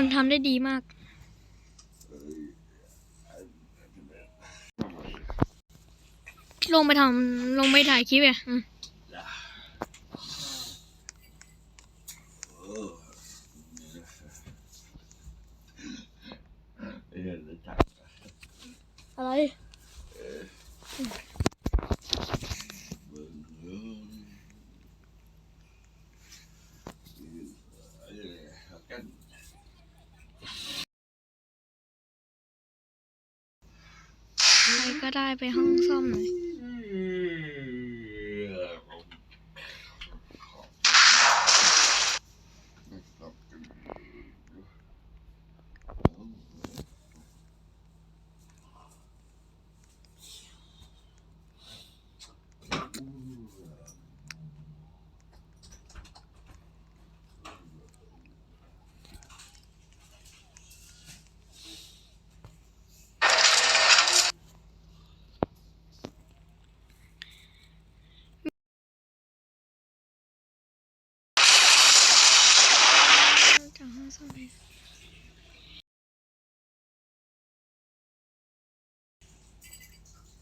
คนทำได้ดีมาก ลงไปทำลงไปถ่ายคลิปอะอืมเออรู้จักอะไร เบิ่งเออเออเอากัน ใคร ก็ได้ไปห้องซ่อมหน่อย เออผมขอบคุณ จากห้องซ่อมไหน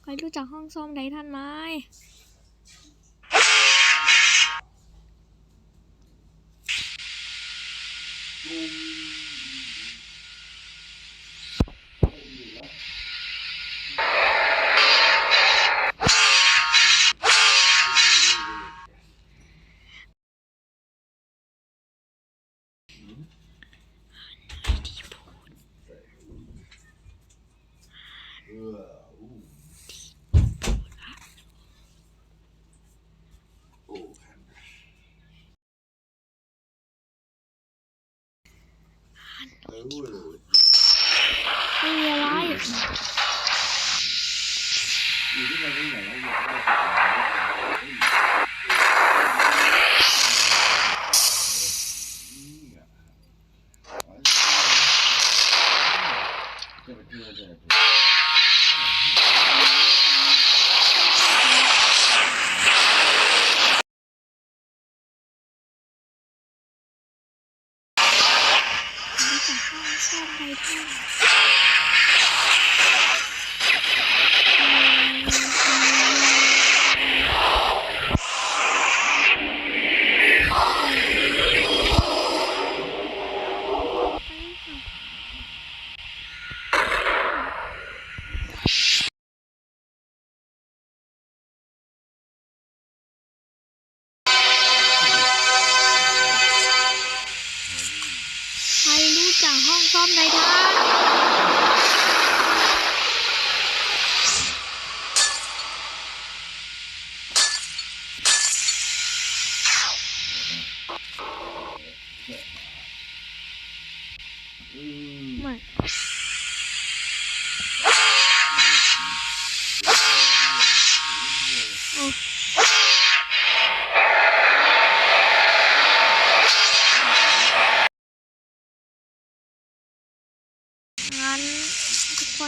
ใค รรู้จักห้องซ่อมไดทันไหม ไม่มีอะไร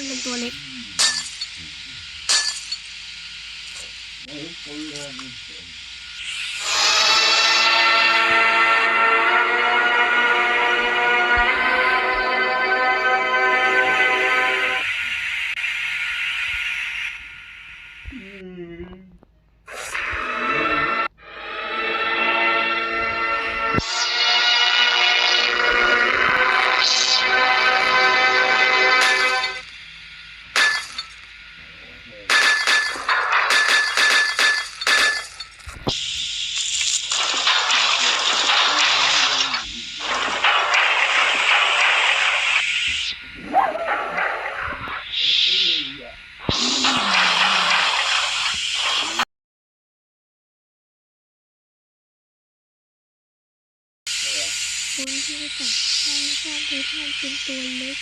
คนเป็นตัวเล็กไม่คุยกันคน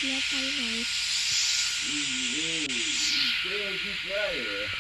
แล้วไปไหนเจอที่ใกล้ เ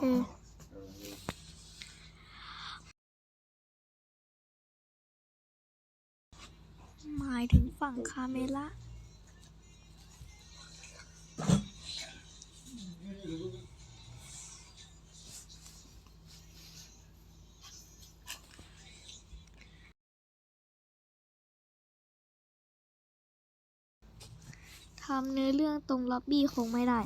เออหมายถึง ฝั่งคาเมล่าทำเนื้อเรื่องตรงล็อบบี้คงไม่ได้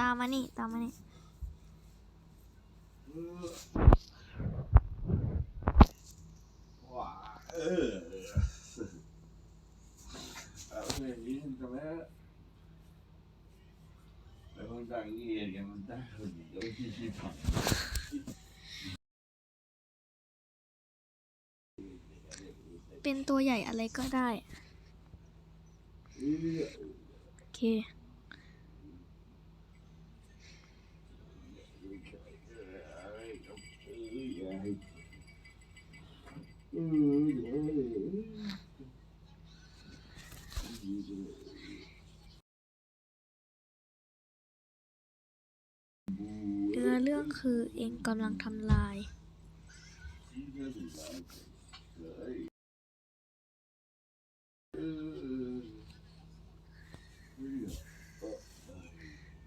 ตามมานี่ ตามมานี่ว้าเออเอาเลยยิงทำไมแล้วมันดังเงี้ยกันมันได้คนเดียวที่ที่ทำเป็นตัวใหญ่อะไรก็ได้ โอเค เนื้อเรื่องคือเองกำลังทำลาย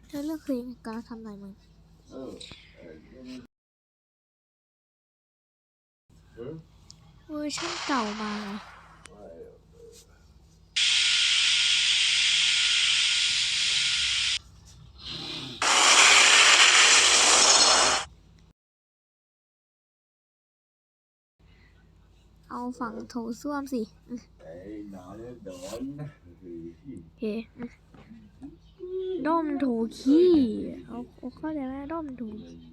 เนื้อเรื่องคือเองกำลังทำลายมึง เวอร์ชันเก่ามาเอาฝั่งโถส้วมสิโอเคด้อมโถขี้ เอาเข้าใจไหมด้อมโถเ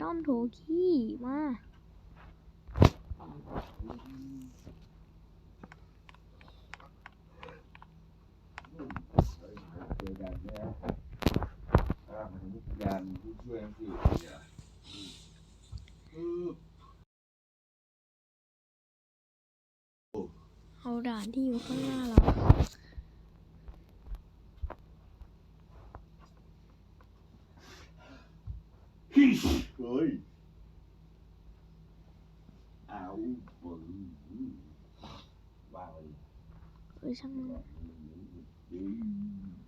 นั่นแหละด้อมโถขี้มาเอาด่านที่อยู่ข้างหน้าเรา เฮ้ย เอาบนว่าเลย เออช่างมัน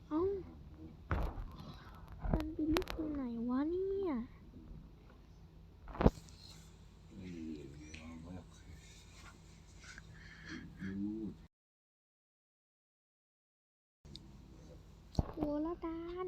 เอ้า มันไปลึกตรงไหนวะเนี่ย โอ้ละดาน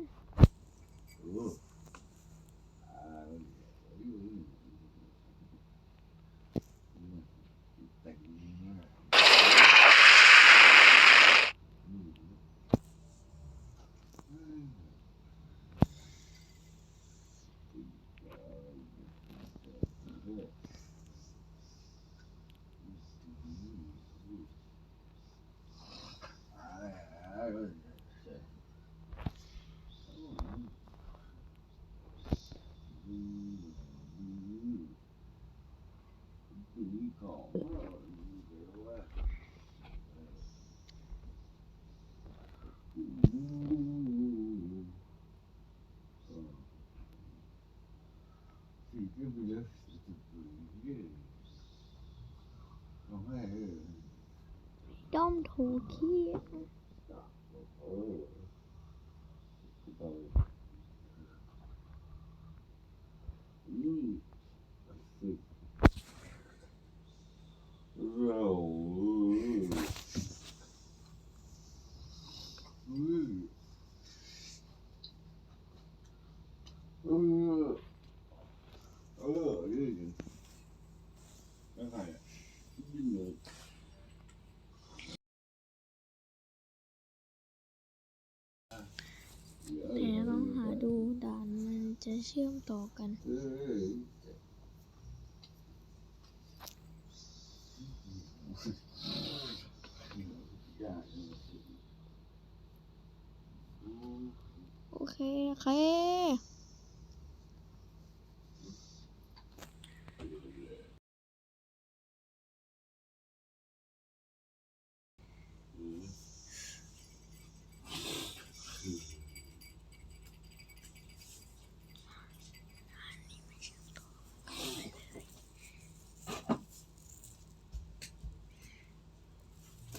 ด้อมโถขี้ เจะเชื่อมต่อกัน โอเคโอเค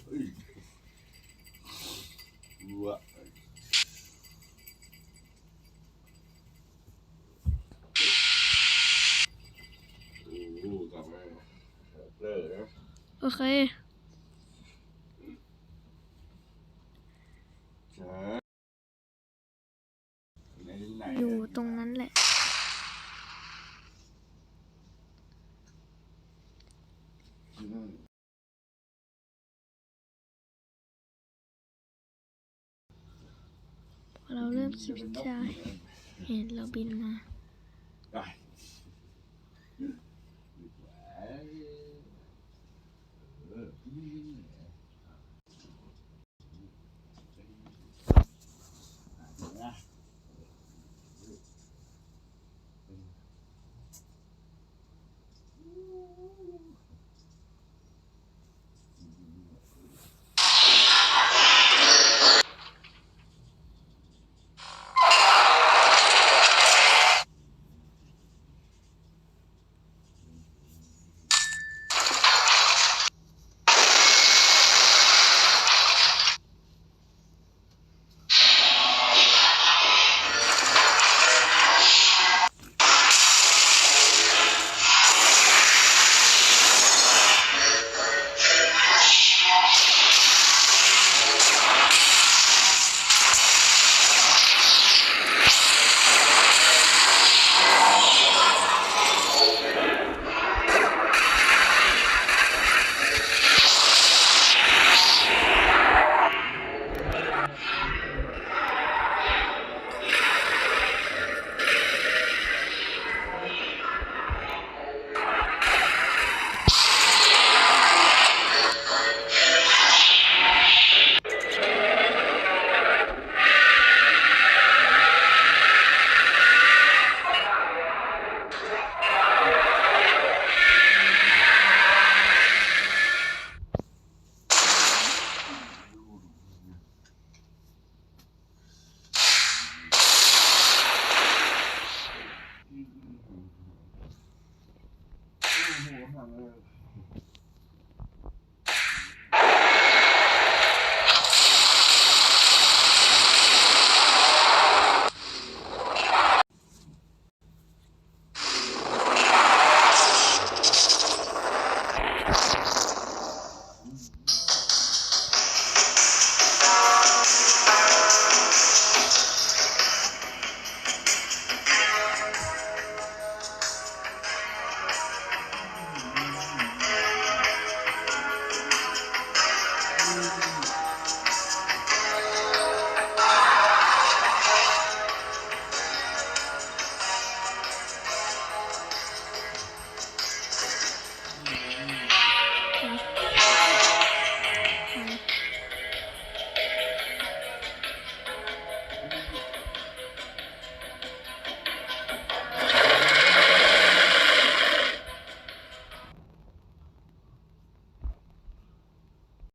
โอเค ช้าไหนไหน อยู่ตรงนั้นแหละ อืม พอ เราเริ่มคลิปจะเห็นเราบินมา